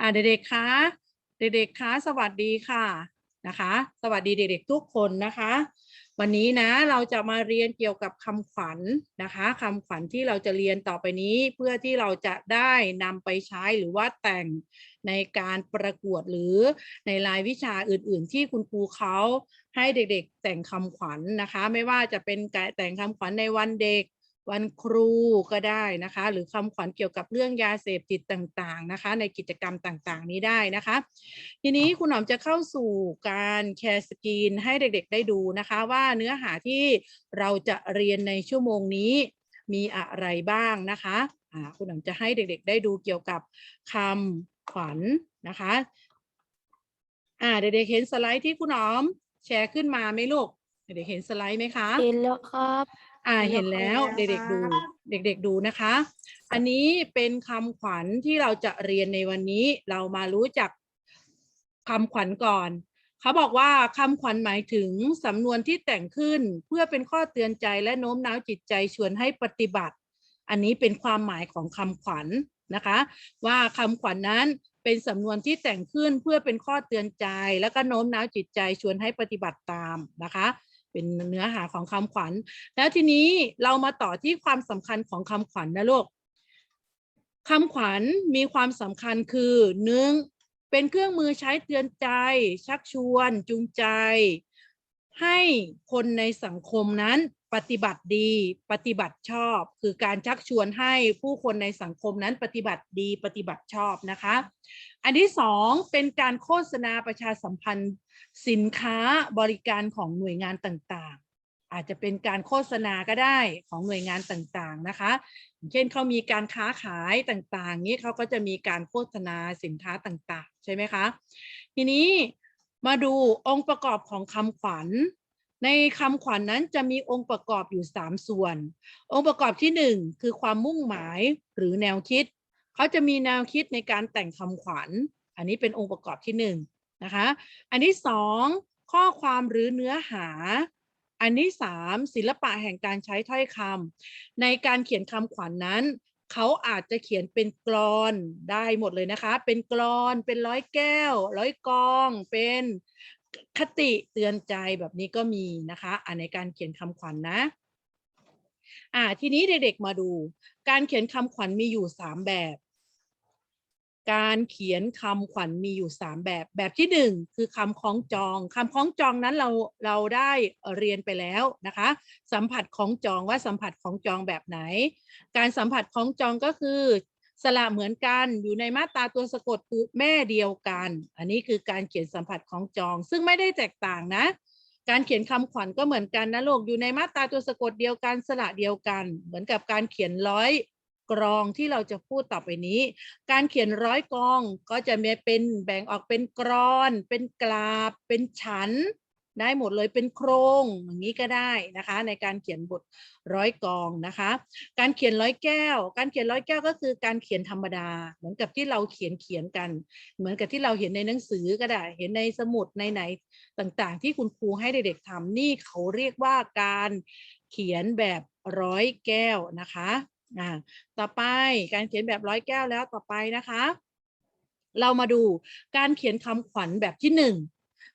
อ่าเด็กๆคะเด็กๆคะสวัสดีค่ะนะคะ สวัสดีเด็กๆทุกคนนะคะ วันนี้นะเราจะมาเรียนเกี่ยวกับคำขวัญนะคะคำขวัญที่เราจะเรียนต่อไปนี้เพื่อที่เราจะได้นำไปใช้หรือว่าแต่งในการประกวดหรือในรายวิชาอื่นๆ ที่คุณครูเขาให้เด็กๆ แต่งคำขวัญนะคะ ไม่ว่าจะเป็นการแต่งคำขวัญในวันเด็ก วันครูก็ได้นะคะ หรือคำขวัญเกี่ยวกับเรื่องยาเสพติดต่างๆนะคะ ในกิจกรรมต่างๆ นี้ได้นะคะ ทีนี้คุณหนอมจะเข้าสู่การแชร์สกรีนให้เด็กๆได้ดูนะคะ ว่าเนื้อหาที่เราจะเรียนในชั่วโมงนี้มีอะไรบ้างนะคะอ่าคุณหนอมจะให้เด็กๆ ได้ดูเกี่ยวกับคำขวัญนะคะอ่าเด็กๆเห็นสไลด์ที่คุณหนอมแชร์ขึ้นมาไหมลูกเด็กๆเห็นสไลด์ไหมคะ เห็นแล้วครับ อ่าเห็เห็นนแล้แล้ววเด็กๆดูครับเด็กๆดูนะคะ อันนี้เป็นคำขวัญที่เราจะเรียนในวันนี้เรามารู้จักคำขวัญก่อนเขาบอกว่าคำขวัญหมายถึงสำนวนที่แต่งขึ้นเพื่อเป็นข้อเตือนใจและโน้มน้าวจิตใจชวนให้ปฏิบัติ อันนี้เป็นความหมายของคำขวัญนะคะ ว่าคำขวัญนั้นเป็นสำนวนที่แต่งขึ้นเพื่อเป็นข้อเตือนใจ แล้วก็โน้มน้าวจิตใจชวนให้ปฏิบัติตามนะคะ เป็นเนื้อหาของคำขวัญ แล้วทีนี้เรามาต่อที่ความสำคัญของคำขวัญนะลูกคำขวัญมีความสำคัญคือหนึ่งเป็นเครื่องมือใช้เตือนใจ ชักชวน จูงใจ ให้คนในสังคมนั้น ปฏิบัติดี ปฏิบัติชอบ คือการชักชวนให้ผู้คนในสังคมนั้นปฏิบัติดีปฏิบัติชอบนะคะ อันที่สองเป็นการโฆษณาประชาสัมพันธ์ สินค้าบริการของหน่วยงานต่างๆ อาจจะเป็นการโฆษณาก็ได้ของหน่วยงานต่างๆนะคะเช่นเขามีการค้าขายต่างๆนี้เขาก็จะมีการโฆษณาสินค้าต่างๆ ใช่ไหมคะ ทีนี้มาดูองค์ประกอบของคำขวัญ ในคำขวัญนั้นจะมีองค์ประกอบอยู่ 3 ส่วน องค์ประกอบที่ 1 คือความมุ่งหมายหรือแนวคิด เขาจะมีแนวคิดในการแต่งคำขวัญ อันนี้เป็นองค์ประกอบที่1นะคะ อันที่สองข้อความหรือเนื้อหา อันที่สามศิลปะแห่งการใช้ถ้อยคำในการเขียนคำขวัญนนั้น เขาอาจจะเขียนเป็นกลอนได้หมดเลยนะคะ เป็นกลอน เป็นร้อยแก้ว ร้อยกอง เป็น คติเตือนใจแบบนี้ก็มีนะคะอ่าในการเขียนคำขวัญนะอ่าทีนี้เด็กๆมาดู การเขียนคำขวัญมีอยู่สามแบบ การเขียนคำขวัญมีอยู่สามแบบ แบบที่หนึ่งคือคำคล้องจองคำคล้องจองนั้นเราเราได้เรียนไปแล้วนะคะ สัมผัสของจองว่าสัมผัสของจองแบบไหน การสัมผัสของจองก็คือ สระเหมือนกันอยู่ในมาตราตัวสะกดตัวแม่เดียวกัน อันนี้คือการเขียนสัมผัสของจอง ซึ่งไม่ได้แตกต่างนะ การเขียนคำขวัญก็เหมือนกันนะลูกอยู่ในมาตราตัวสะกดเดียวกันสระเดียวกัน เหมือนกับการเขียนร้อยกรองที่เราจะพูดต่อไปนี้ การเขียนร้อยกองก็จะมีเป็นแบ่งออกเป็นกรอน เป็นกราบ เป็นฉัน ได้หมดเลยเป็นโครงอย่างนี้ก็ได้นะคะ ในการเขียนบทร้อยกองนะคะ การเขียนร้อยแก้ว การเขียนร้อยแก้วก็คือการเขียนธรรมดา เหมือนกับที่เราเขียนเขียนกัน เหมือนกับที่เราเห็นในหนังสือก็ได้ เห็นในสมุดในไหนต่างๆ ที่คุณครูให้เด็กๆทำนี่เขาเรียกว่าการเขียนแบบร้อยแก้วนะคะอ่าต่อไปการเขียนแบบร้อยแก้วแล้วต่อไปนะคะ เรามาดูการเขียนคำขวัญแบบที่หนึ่ง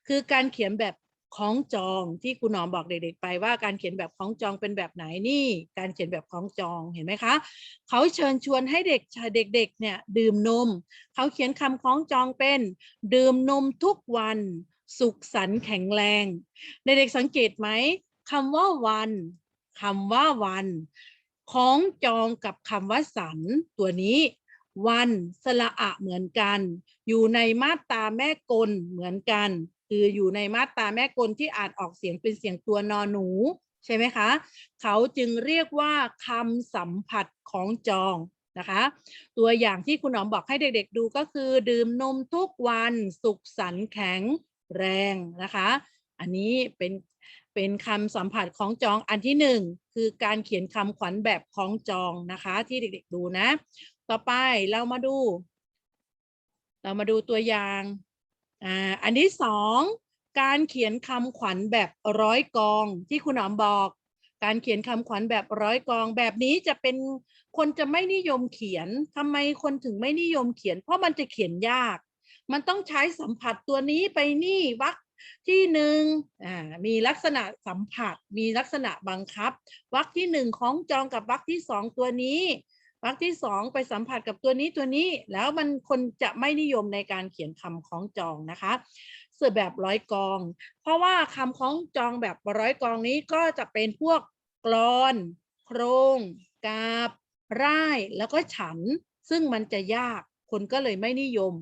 คือการเขียนแบบ คล้องจองที่คุณหนอมบอกเด็กๆไปว่าการเขียนแบบคล้องจองเป็นแบบไหนนี่การเขียนแบบคล้องจองเห็นไหมคะเขาเชิญชวนให้เด็กชายเด็กๆเนี่ยดื่มนมเขาเขียนคำคล้องจองเป็น ดื่มนมทุกวันสุขสันต์แข็งแรงเด็กๆสังเกตไหมคำว่าวันคำว่าวันคล้องจองกับคำว่าสันตัวนี้ วันสระอะเหมือนกัน อยู่ในมาตราแม่กลเหมือนกัน คืออยู่ในมาตราแม่กลที่อ่านออกเสียงเป็นเสียงตัวนอหนูใช่ไหมคะ เขาจึงเรียกว่าคำสัมผัสของจองนะคะ ตัวอย่างที่คุณหนอมบอกให้เด็กๆดูก็คือ ดื่มนมทุกวันสุขสันแข็งแรงนะคะ อันนี้เป็นเป็นคำสัมผัสของจองอันที่หนึ่งคือการเขียนคำขวัญแบบของจองนะคะ ที่เด็กๆดูนะ ต่อไปเรามาดู เรามาดูตัวอย่าง อ่าอันที่สองการเขียนคำขวัญแบบร้อยกองที่คุณหนอมบอก การเขียนคำขวัญแบบร้อยกอง แบบนี้จะเป็นคนจะไม่นิยมเขียนทำไมคนถึงไม่นิยมเขียน เพราะมันจะเขียนยาก มันต้องใช้สัมผัสตัวนี้ไปนี่วรรคที่หนึ่งอ่ามีลักษณะสัมผัส มีลักษณะบังคับวรรคที่หนึ่งของจองกับวรรคที่สองตัวนี้ วรรคที่สองไปสัมผัสกับตัวนี้ตัวนี้แล้วมันคนจะไม่นิยมในการเขียนคำของจองนะคะเสือแบบร้อยกอง เพราะว่าคำของจองแบบร้อยกองนี้ก็จะเป็นพวกกลอน โครงกาบร่ายแล้วก็ฉัน ซึ่งมันจะยากคนก็เลยไม่นิยม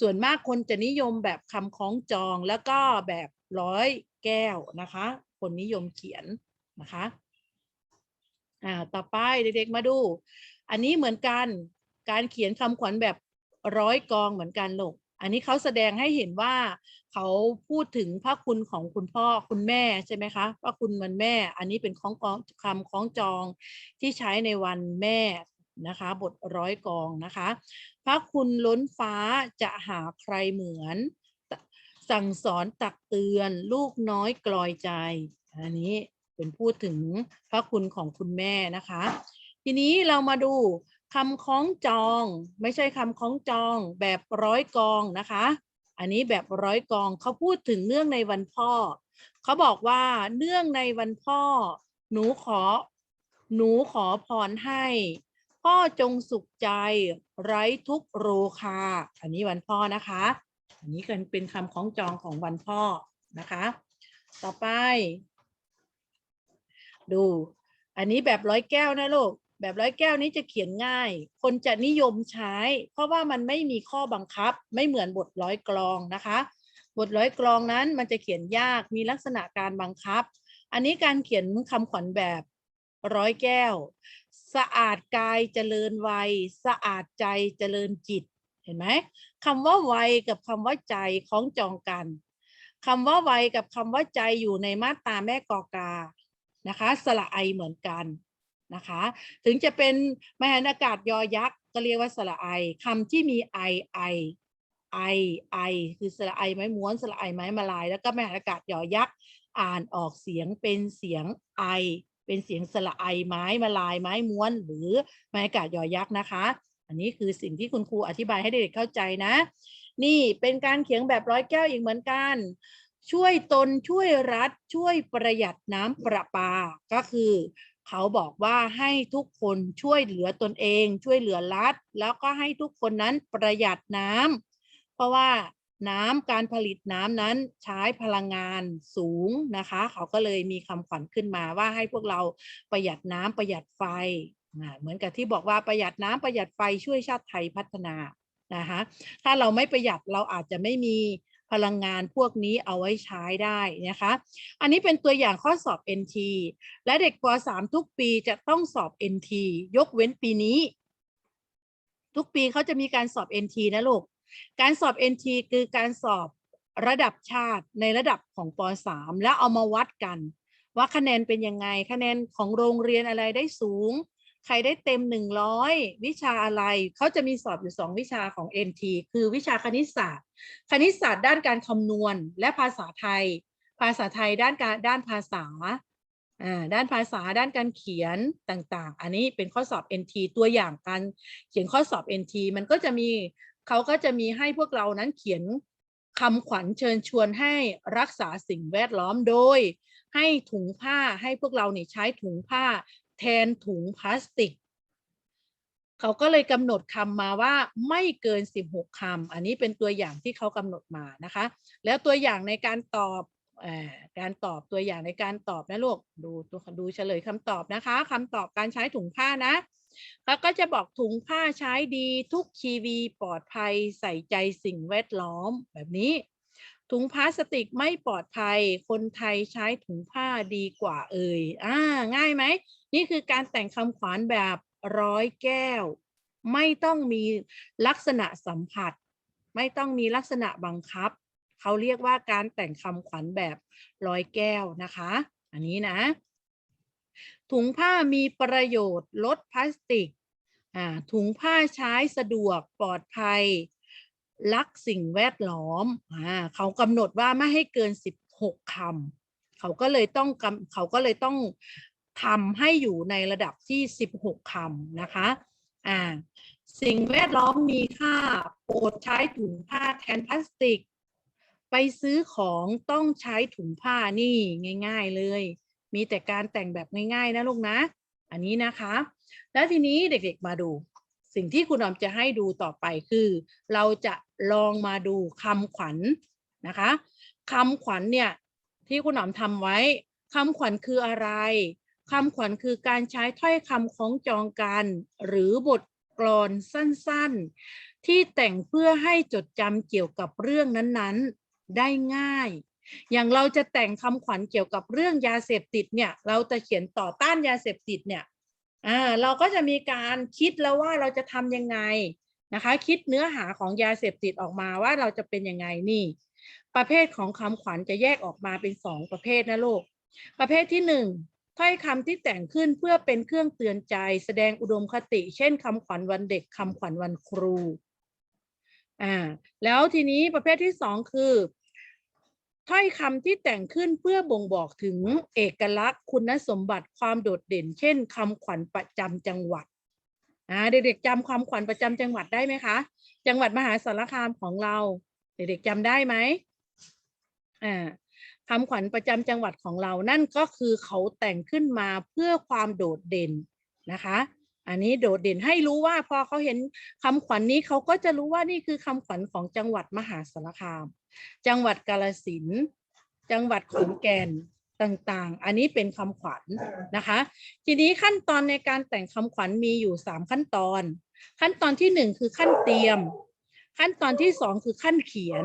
ส่วนมากคนจะนิยมแบบคำคล้องจองแล้วก็แบบร้อยแก้วนะคะ คนนิยมเขียนนะคะ อ่า ต่อไปเด็กๆมาดู อันนี้เหมือนกันการเขียนคำขวัญแบบร้อยกองเหมือนกันลูกอันนี้เขาแสดงให้เห็นว่าเขาพูดถึงพระคุณของคุณพ่อคุณแม่ใช่ไหมคะพระคุณวันแม่ อันนี้เป็นของกองคำคล้องจองที่ใช้ในวันแม่นะคะ บทร้อยกองนะคะ พระคุณล้นฟ้าจะหาใครเหมือน สั่งสอนตักเตือน ลูกน้อยกลอยใจ อันนี้เป็นพูดถึงพระคุณของคุณแม่นะคะ ทีนี้เรามาดูคำคล้องจอง ไม่ใช่คำคล้องจองแบบร้อยกองนะคะ อันนี้แบบร้อยกองเขาพูดถึงเนื่องในวันพ่อ เขาบอกว่าเนื่องในวันพ่อ หนูขอ หนูขอพรให้ พ่อจงสุขใจไร้ทุกโรคา อันนี้วันพ่อนะคะ อันนี้กันเป็นคำคล้องจองของวันพ่อนะคะ ต่อไป ดู อันนี้แบบร้อยแก้วนะลูก แบบร้อยแก้วนี้จะเขียนง่าย คนจะนิยมใช้ เพราะว่ามันไม่มีข้อบังคับ ไม่เหมือนบทร้อยกลองนะคะ บทร้อยกลองนั้นมันจะเขียนยากมีลักษณะการบังคับ อันนี้การเขียนคำขวัญแบบร้อยแก้ว สะอาดกายเจริญวัย สะอาดใจเจริญจิต เห็นไหมคำว่าวัยกับคำว่าใจคล้องจองกันคำว่าวัยกับคำว่าใจอยู่ในมาตราแม่กอกานะคะ สระไอเหมือนกัน นะคะ ถึงจะเป็นมหันอากาศยอยักษ์ก็เรียกว่าสระไอคำที่มีไอไอไอไอคือสระไอไม้ม้วนสระไอไม้มาลาย แล้วก็มหันอากาศยอยักษ์อ่านออกเสียงเป็นเสียงไอ เป็นเสียงสระไอไม้มาลายไม้ม้วน หรือมหันอากาศยอยักษ์นะคะ อันนี้คือสิ่งที่คุณครูอธิบายให้เด็กๆเข้าใจนะ นี่เป็นการเขียนแบบร้อยแก้วอีกเหมือนกันช่วยตนช่วยรัฐช่วยประหยัดน้ำประปา ก็คือ เขาบอกว่าให้ทุกคนช่วยเหลือตนเอง ช่วยเหลือรัฐ แล้วก็ให้ทุกคนนั้นประหยัดน้ำเพราะว่าน้ำการผลิตน้ำนั้นใช้พลังงานสูงนะคะ เขาก็เลยมีคำขวัญขึ้นมาว่าให้พวกเราประหยัดน้ำประหยัดไฟเหมือนกับที่บอกว่าประหยัดน้ำประหยัดไฟช่วยชาติไทยพัฒนานะคะถ้าเราไม่ประหยัดเราอาจจะไม่มี พลังงานพวกนี้เอาไว้ใช้ได้นะคะ อันนี้เป็นตัวอย่างข้อสอบ NT และเด็กป .3 ทุกปีจะต้องสอบ NT ยกเว้นปีนี้ ทุกปีเขาจะมีการสอบ NT นะลูก การสอบ NT คือการสอบระดับชาติในระดับของป .3 แล้วเอามาวัดกัน ว่าคะแนนเป็นยังไงคะแนนของโรงเรียนอะไรได้สูง ใครได้เต็ม 100 วิชาอะไร เขาจะมีสอบอยู่ 2 วิชาของ NT คือวิชาคณิตศาสตร์ คณิตศาสตร์ด้านการคำนวณและภาษาไทย ภาษาไทยด้านการด้านภาษาด้านภาษาด้านการเขียนต่างๆ อันนี้เป็นข้อสอบ NT ตัวอย่างการเขียนข้อสอบ NT มันก็จะมีเขาก็จะมีให้พวกเรานั้นเขียนคำขวัญเชิญชวนให้รักษาสิ่งแวดล้อมโดย ให้ถุงผ้าให้พวกเราเนี่ยใช้ถุงผ้า แทนถุงพลาสติก เขาก็เลยกำหนดคำมาว่าไม่เกิน 16คำอันนี้เป็นตัวอย่างที่เขากำหนดมานะคะ แล้วตัวอย่างในการตอบอการตอบตัวอย่างในการตอบนะลูกดูตัวดูเฉลยคำตอบนะคะคำตอบการใช้ถุงผ้านะเขาก็จะบอกถุงผ้าใช้ดีทุกชีวีปลอดภัยใส่ใจสิ่งแวดล้อมแบบนี้ ถุงพลาสติกไม่ปลอดภัย คนไทยใช้ถุงผ้าดีกว่าเอ่ยอ่าง่ายไหม นี่คือการแต่งคำขวัญแบบร้อยแก้ว ไม่ต้องมีลักษณะสัมผัส ไม่ต้องมีลักษณะบังคับ เขาเรียกว่าการแต่งคำขวัญแบบร้อยแก้วนะคะ อันนี้นะ ถุงผ้ามีประโยชน์ลดพลาสติกถุงผ้าใช้สะดวกปลอดภัย รักสิ่งแวดล้อมอเขากำหนดว่าไม่ให้เกิน 16คำเขาก็เลยต้องเขาก็เลยต้อง ทำให้อยู่ในระดับที่ 16 คำนะคะ อ่า สิ่งแวดล้อมมีค่า โปรดใช้ถุงผ้าแทนพลาสติก ไปซื้อของต้องใช้ถุงผ้านี่ง่าย ๆเลย มีแต่การแต่งแบบง่ายๆนะลูกนะ อันนี้นะคะ แล้วทีนี้เด็กๆมาดู สิ่งที่คุณออมจะให้ดูต่อไปคือ เราจะลองมาดูคำขวัญนะคะคำขวัญเนี่ยที่คุณออมทำไว้คำขวัญคืออะไร คำขวัญคือการใช้ถ้อยคำคล้องจองกัน หรือบทกลอนสั้นๆ ที่แต่งเพื่อให้จดจำเกี่ยวกับเรื่องนั้นๆได้ง่าย อย่างเราจะแต่งคำขวัญเกี่ยวกับเรื่องยาเสพติดเนี่ย เราจะเขียนต่อต้านยาเสพติดเนี่ยอ่าเราก็จะมีการคิดแล้วว่าเราจะทำยังไงนะคะ คิดเนื้อหาของยาเสพติดออกมาว่าเราจะเป็นยังไงนี่ ประเภทของคำขวัญจะแยกออกมาเป็นสองประเภทนะลูกประเภทที่หนึ่ง ถ้อยคำที่แต่งขึ้นเพื่อเป็นเครื่องเตือนใจ แสดงอุดมคติ เช่นคำขวัญวันเด็กคำขวัญวันครูอ่าแล้วทีนี้ประเภทที่สองคือถ้อยคำที่แต่งขึ้นเพื่อบ่งบอกถึงเอกลักษณ์ คุณสมบัติความโดดเด่น เช่นคำขวัญประจำจังหวัดอ่าเด็กๆจำความขวัญประจำจังหวัดได้ไหมคะ จังหวัดมหาสารคามของเรา เด็กๆจำได้ไหมอ่า คำขวัญประจำจังหวัดของเรา นั่นก็คือเขาแต่งขึ้นมาเพื่อความโดดเด่นนะคะ อันนี้โดดเด่นให้รู้ว่าพอเขาเห็นคำขวัญนี้เขาก็จะรู้ว่านี่คือคำขวัญของจังหวัดมหาสารคาม จังหวัดกาฬสินจังหวัดขอนแก่นต่างๆ อันนี้เป็นคำขวัญนะคะ ทีนี้ขั้นตอนในการแต่งคำขวัญมีอยู่สามขั้นตอน ขั้นตอนที่หนึ่งคือขั้นเตรียม ขั้นตอนที่สองคือขั้นเขียน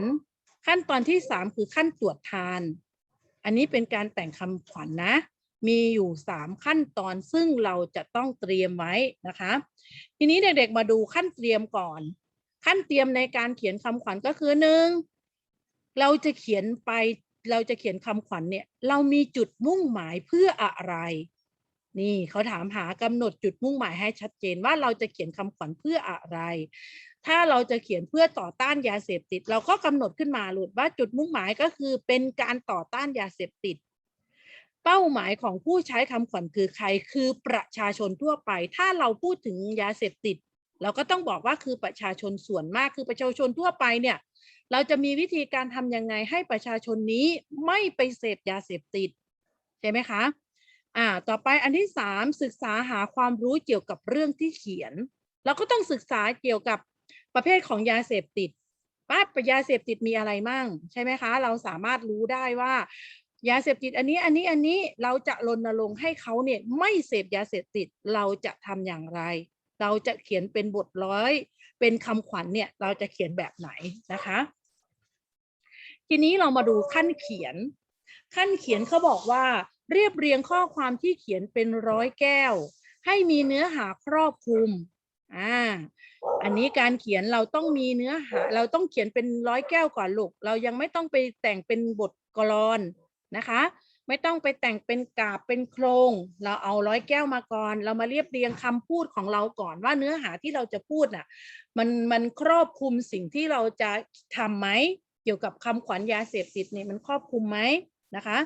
ขั้นตอนที่สามคือขั้นตรวจทาน อันนี้เป็นการแต่งคำขวัญนะมีอยู่สามขั้นตอนซึ่งเราจะต้องเตรียมไว้นะคะ ทีนี้เด็กๆมาดูขั้นเตรียมก่อน ขั้นเตรียมในการเขียนคำขวัญก็คือหนึ่งเราจะเขียนไปเราจะเขียนคำขวัญเนี่ยเรามีจุดมุ่งหมายเพื่ออะไร นี่เขาถามหากำหนดจุดมุ่งหมายให้ชัดเจนว่าเราจะเขียนคำขวัญเพื่ออะไร ถ้าเราจะเขียนเพื่อต่อต้านยาเสพติด เราก็กำหนดขึ้นมาหลุดว่าจุดมุ่งหมายก็คือเป็นการต่อต้านยาเสพติด เป้าหมายของผู้ใช้คำขวัญคือใครคือประชาชนทั่วไป ถ้าเราพูดถึงยาเสพติด เราก็ต้องบอกว่าคือประชาชนส่วนมากคือประชาชนทั่วไปเนี่ย เราจะมีวิธีการทำยังไงให้ประชาชนนี้ไม่ไปเสพยาเสพติดใช่ไหมคะอ่าต่อไปอันที่สามศึกษาหาความรู้เกี่ยวกับเรื่องที่เขียน เราก็ต้องศึกษาเกี่ยวกับ ประเภทของยาเสพติดว่ายาเสพติดมีอะไรมั่ง ใช่ไหมคะ เราสามารถรู้ได้ว่ายาเสพติดอันนี้อันนี้อันนี้เราจะรณรงค์ให้เขาเนี่ยไม่เสพยาเสพติดเราจะทำอย่างไร เราจะเขียนเป็นบทร้อย เป็นคำขวัญเนี่ยเราจะเขียนแบบไหนนะคะ ทีนี้เรามาดูขั้นเขียน ขั้นเขียนเขาบอกว่า เรียบเรียงข้อความที่เขียนเป็นร้อยแก้ว ให้มีเนื้อหาครอบคลุมอ่า อันนี้การเขียนเราต้องมีเนื้อหา เราต้องเขียนเป็นร้อยแก้วก่อนลูก เรายังไม่ต้องไปแต่งเป็นบทกลอนนะคะ ไม่ต้องไปแต่งเป็นกาบเป็นโครง เราเอาร้อยแก้วมาก่อน เรามาเรียบเรียงคำพูดของเราก่อนว่าเนื้อหาที่เราจะพูดน่ะ มันมันครอบคลุมสิ่งที่เราจะทำไหมเกี่ยวกับคำขวัญยาเสพติดเนี่ยมันครอบคลุมไหมนะคะ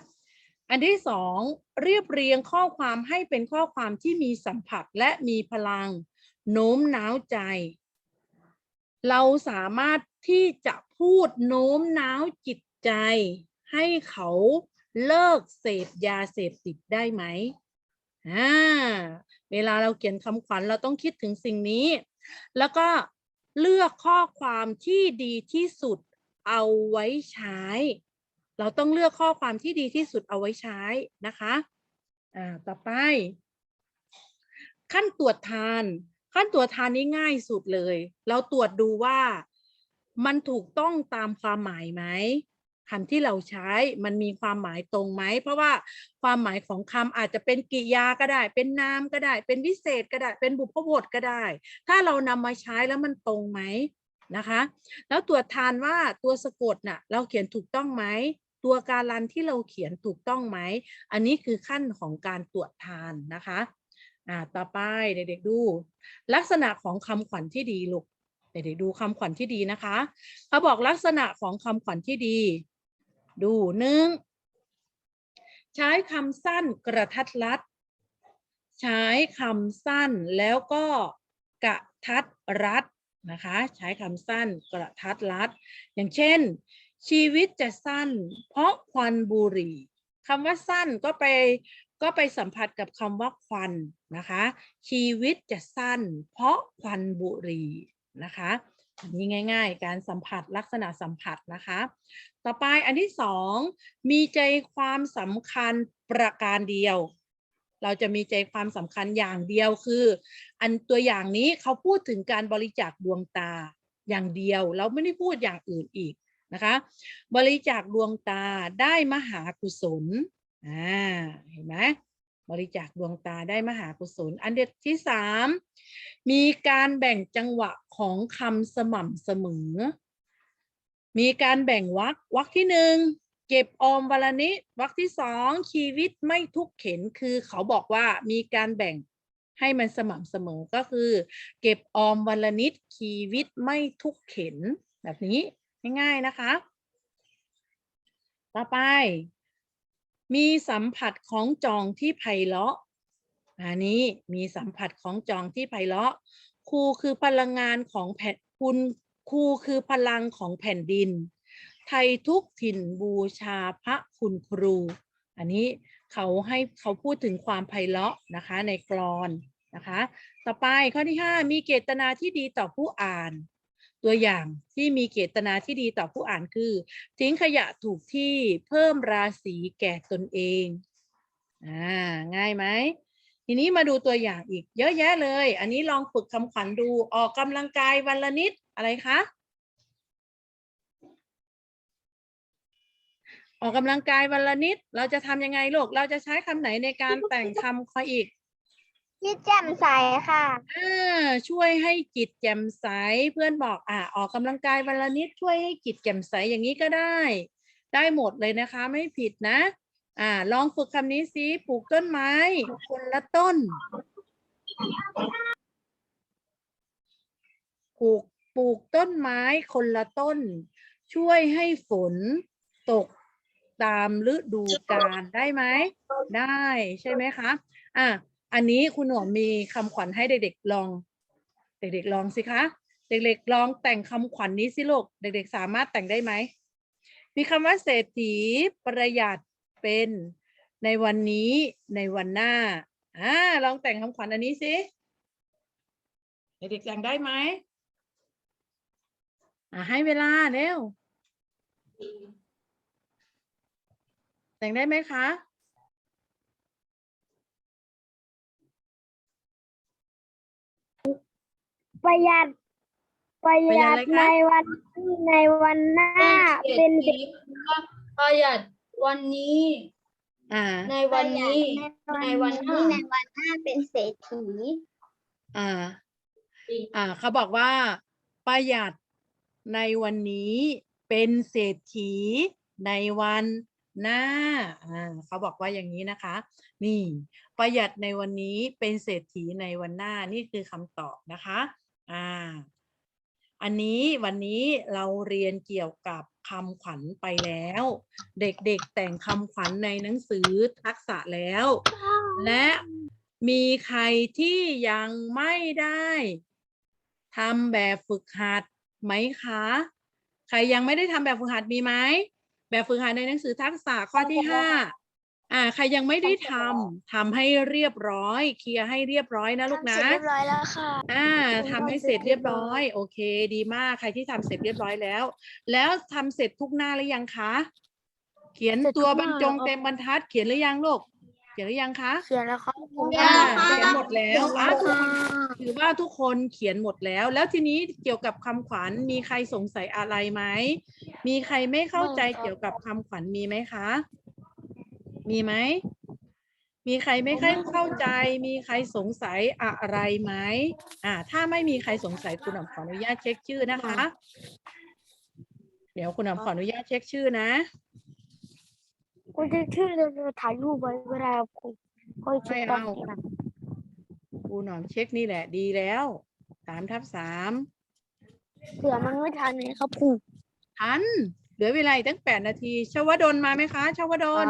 อันที่สองเรียบเรียงข้อความให้เป็นข้อความที่มีสัมผัสและมีพลัง โน้มน้าวใจ เราสามารถที่จะพูดโน้มน้าวจิตใจ ให้เขาเลิกเสพยาเสพติดได้ไหมอ่าเวลาเราเขียนคำขวัญเราต้องคิดถึงสิ่งนี้ แล้วก็เลือกข้อความที่ดีที่สุดเอาไว้ใช้ เราต้องเลือกข้อความที่ดีที่สุดเอาไว้ใช้นะคะ อ่า ต่อไป ขั้นตรวจทาน ขั้นตรวจทานนี้ง่ายสุดเลย เราตรวจดูว่ามันถูกต้องตามความหมายไหมคำที่เราใช้มันมีความหมายตรงไหม เพราะว่าความหมายของคำอาจจะเป็นกริยาก็ได้ เป็นนามก็ได้ เป็นวิเศษก็ได้ เป็นบุพบทก็ได้ ถ้าเรานำมาใช้แล้วมันตรงไหมนะคะ แล้วตรวจทานว่าตัวสะกดน่ะเราเขียนถูกต้องไหม ตัวการันที่เราเขียนถูกต้องไหม อันนี้คือขั้นของการตรวจทานนะคะ อ่าต่อไปเด็กๆดู ลักษณะของคำขวัญที่ดีลูกเด็กๆดูคำขวัญที่ดีนะคะเขาบอกลักษณะของคำขวัญที่ดี ดูหนึ่งใช้คำสั้นกระทัดรัด ใช้คำสั้นแล้วก็กระทัดรัดนะคะ ใช้คำสั้นกระทัดรัด อย่างเช่น ชีวิตจะสั้น เพราะควันบุหรี่คำว่าสั้นก็ไป ก็ไปสัมผัสกับคำว่าควันนะคะ ชีวิตจะสั้น เพราะควันบุหรี่นะคะอันนี้ง่าย ๆ การสัมผัสลักษณะสัมผัสนะคะ ต่อไปอันที่สองมีใจความสำคัญประการเดียว เราจะมีใจความสำคัญอย่างเดียวคือ อันตัวอย่างนี้เขาพูดถึงการบริจาคดวงตาอย่างเดียว เราไม่ได้พูดอย่างอื่นอีกนะคะ บริจาคดวงตาได้มหากุศล อ่าเห็นไหมบริจาคดวงตาได้มหากุศล อันเด็ดที่สามมีการแบ่งจังหวะของคำสม่ำเสมอ มีการแบ่งวรรควรรคที่หนึ่งเก็บออมวันละนิดวรรคที่สองชีวิตไม่ทุกข์เข็นคือเขาบอกว่ามีการแบ่งให้มันสม่ำเสมอก็คือ เก็บออมวันละนิดชีวิตไม่ทุกข์เข็นแบบนี้ง่ายๆนะคะ ต่อไป มีสัมผัสของจองที่ไพเราะอันนี้มีสัมผัสของจองที่ไพเราะครูคือพลังงานของแผ่นคุณครูคือพลังของแผ่นดิน ไทยทุกถิ่นบูชาพระคุณครู อันนี้เขาให้เขาพูดถึงความไพเราะนะคะในกรอนนะคะ ต่อไปข้อที่ 5 มีเจตนาที่ดีต่อผู้อ่าน ตัวอย่างที่มีเจตนาที่ดีต่อผู้อ่านคือ ทิ้งขยะถูกที่เพิ่มราศีแก่ตนเองอ่าง่ายไหมทีนี้มาดูตัวอย่างอีก เยอะแยะเลย อันนี้ลองฝึกคำขวัญดูออกกำลังกายวันละนิดอะไรคะออกกำลังกายวันละนิด เราจะทำยังไงลูก เราจะใช้คำไหนในการแต่งคำคออีก ที่แจ่มใสค่ะ อ่าช่วยให้จิตแจ่มใสเพื่อนบอกอ่าออกกำลังกายวันละนิดช่วยให้จิตแจ่มใสอย่างนี้ก็ได้ ได้หมดเลยนะคะ ไม่ผิดนะ อ่า ลองฝึกคำนี้สิปลูกต้นไม้ คนละต้นปลูกปลูกต้นไม้คนละต้น ช่วยให้ฝนตกตามฤดูกาลได้ไหม ได้ใช่ไหมคะ อะ อันนี้คุณหนวมมีคำขวัญให้เด็กๆลอง เด็กๆลองสิคะ เด็กๆลองแต่งคำขวัญนี้สิลูก เด็กๆสามารถแต่งได้ไหม มีคำว่าเศรษฐีประหยัดเป็นในวันนี้ในวันหน้า อ่า ลองแต่งคำขวัญอันนี้สิ เด็กๆแต่งได้ไหมอ่าให้เวลาเร็วแต่งได้ไหมคะ ประหยัด ประหยัดประหยัดอะไรคะในวันในวันหน้าเป็นเศรษฐีประหยัดวันนี้อ่า ในวันนี้ในวันหน้าในวันหน้าเป็นเศรษฐีอ่า อ่า เขาบอกว่า ประหยัดในวันนี้เป็นเศรษฐีในวันหน้า อ่า เขาบอกว่าอย่างนี้นะคะ นี่ ประหยัดในวันนี้เป็นเศรษฐีในวันหน้านี่คือคำตอบนะคะ อ่า อันนี้วันนี้เราเรียนเกี่ยวกับคำขวัญไปแล้ว เด็กๆแต่งคำขวัญในหนังสือทักษะแล้ว และมีใครที่ยังไม่ได้ทำแบบฝึกหัดไหมคะ ใครยังไม่ได้ทำแบบฝึกหัดมีไหม แบบฝึกหัดในหนังสือทักษะข้อที่ห้า อ่าใครยังไม่ได้ทำทำให้เรียบร้อย เคลียร์ให้เรียบร้อยนะลูกนะทำเสร็จเรียบร้อยแล้วค่ะอ่าทำให้เสร็จเรียบร้อย โอเค ดีมากใครที่ทำเสร็จเรียบร้อยแล้ว แล้วทำเสร็จทุกหน้าหรือยังคะ เขียนเสร็จทุกตัวบรรจงหน้าแล้วเต็มบรรทัด เขียนหรือยังลูกเขียนหรือยังคะเขียนแล้วครับอ่าเขียนหมดแล้วอะทุกคนถือว่าทุกคนเขียนหมดแล้ว แล้วทีนี้เกี่ยวกับคำขวัญมีใครสงสัยอะไรไหมมีใครไม่เข้าใจเกี่ยวกับคำขวัญมีไหมคะ มีไหม มีใครไม่ค่อยเข้าใจ มีใครสงสัยอะไรไหมอ่า ถ้าไม่มีใครสงสัยคุณหนอมขออนุญาตเช็คชื่อนะคะ เดี๋ยวคุณหนอมขออนุญาตเช็คชื่อนะคุณจะชื่อเราถ่ายรูปไว้เวลาคุณค่อยเช็คตอนไม่เอาทีหลังครูหนอมเช็คนี่แหละดีแล้วสามทับสามเผื่อมันไม่ทันไงครับครูทัน เหลือเวลาอีกตั้งแปดนาที ชวดลมาไหมคะ ชวดล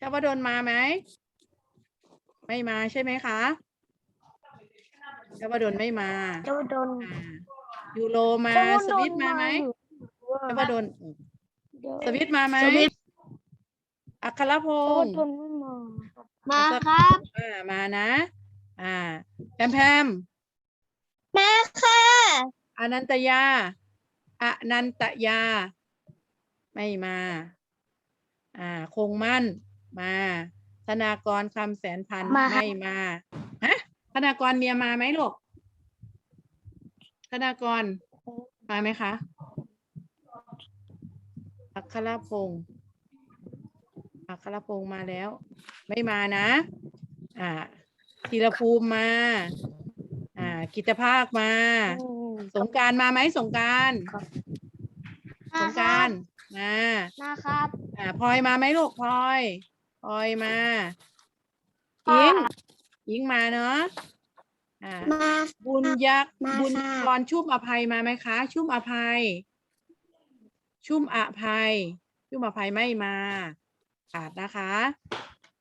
ครับชวดลมาไหม ไม่มาใช่ไหมคะชวดลไม่มาเจ้าโดนอ่ายูโรมาเจ้าสวิตมาไหมชวดลสวิตมาไหมสวิตอัครพเจ้างศ์โดนไม่มามาครับ อ่ามานะ อ่าแพมแพมมาค่ะอนันตยาอนันตยา ไม่มา อ่า คงมั่น มา ธนากรคำแสนพันธ์ไม่มาฮะธนากรเมียมาไหมลูกธนากรมาไหมคะอัครพงศ์อัครพงศ์มาแล้ว ไม่มานะ อ่าธีรภูมิมา อ่า กิตภาคมาอืมสงกรารมาไหมสงกรารครับสงกรารมามาครับ อ่าพลอยมาไหมลูกพลอย พลอยมาค่ะยิงยิงมาเนาะอ่ามาบุญยักษ์มาบุญค่ะ กรชุ่มอภัยมาไหมคะ ชุ่มอภัย ชุ่มอภัย ชุ่มอภัยไม่มาขาดนะคะ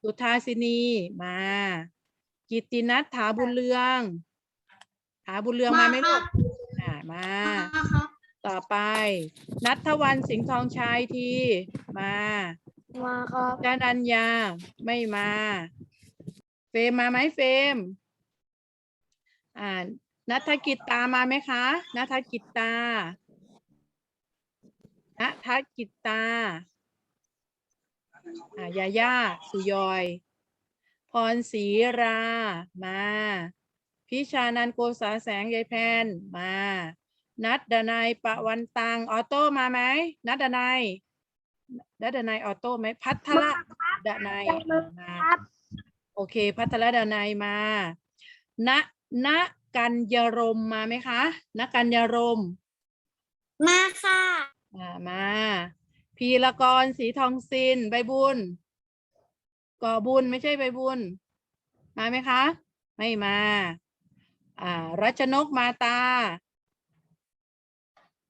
สุทาสินีมา กิตตินัทถาบุญเรือง ถาบุญเรืองมาไหมลูกอ่ามา ครับ ต่อไป นัทวันสิงห์ทองชัยทีมา มาครับ จานัญญาไม่มา เฟรมมาไหมเฟรมอ่านัทกิจตามาไหมคะนัทกิจตานัทกิจตาอ่ายาย่าสุยอย พรศรีรามา พิชานันโกษาแสงยายแพนมา นัดดนัยปะวันตังออโต้มาไหมนัดดนัย ดดนัยออโต้ไหมพัทละดนัยมาครับโอเค พัทละดนัยมาณณกัญญรมมาไหมคะณกัญญรม มาค่ะอ่ามาพีละกรสีทองซินใบบุญก่อบุญไม่ใช่ใบบุญ มาไหมคะ ไม่มา อ่า รัชนกมาตา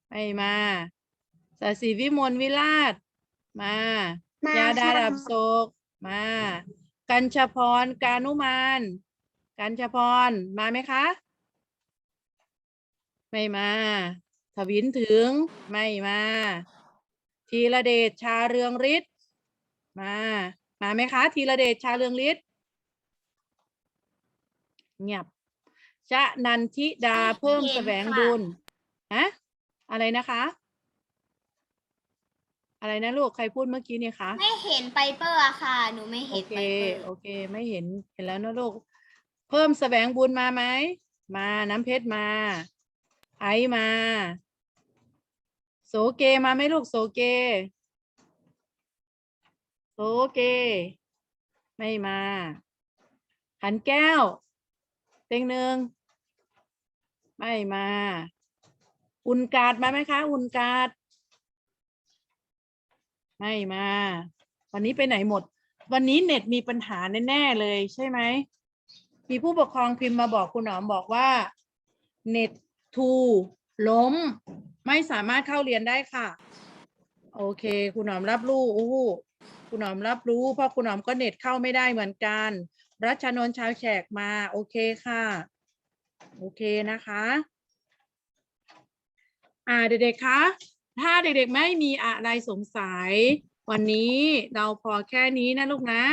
ไม่มาสศิวิมลวิราช มา มายาดาค่ะดับโศกมา กัญชพรกานุมาน กัญชพรมาไหมคะ ไม่มา ทวินถึง ไม่มาธีระเดชชาเรืองฤทธิ์มา มาไหมคะธีระเดชชาเรืองฤทธิ์เงียบชะนันทิดาเพิ่มแสวงบุญฮะอะไรนะคะ อะไรนะลูกใครพูดเมื่อกี้เนี่ยคะ ไม่เห็นไปเปอร์อะค่ะ หนูไม่โอเห็นเค ไปเปอร์โอเค ไม่เห็น เห็นแล้วนะลูก เพิ่มแสวงบุญมาไหม มาน้ำเพชรมา ไอซ์มา โสเกมาไหมลูก โสเก โสเก ไม่มา ขันแก้ว เต็งหนึ่ง ไม่มา อุ่นกาดมาไหมคะ อุ่นกาด ไม่มา วันนี้ไปไหนหมด วันนี้เน็ตมีปัญหาแน่ๆเลยใช่ไหม มีผู้ปกครองพิมพ์มาบอกคุณหนอมบอกว่า เน็ตทูล้ม ไม่สามารถเข้าเรียนได้ค่ะ โอเค คุณหนอมรับรู้อู้คุณหนอมรับรู้ เพราะคุณหนอมก็เน็ตเข้าไม่ได้เหมือนกัน รัชนนท์ชาวแขกมา โอเคค่ะ โอเคนะคะ อ่าเด็กๆคะ ถ้าเด็กๆไม่มีอะไรสงสัย วันนี้เราพอแค่นี้นะลูกนะ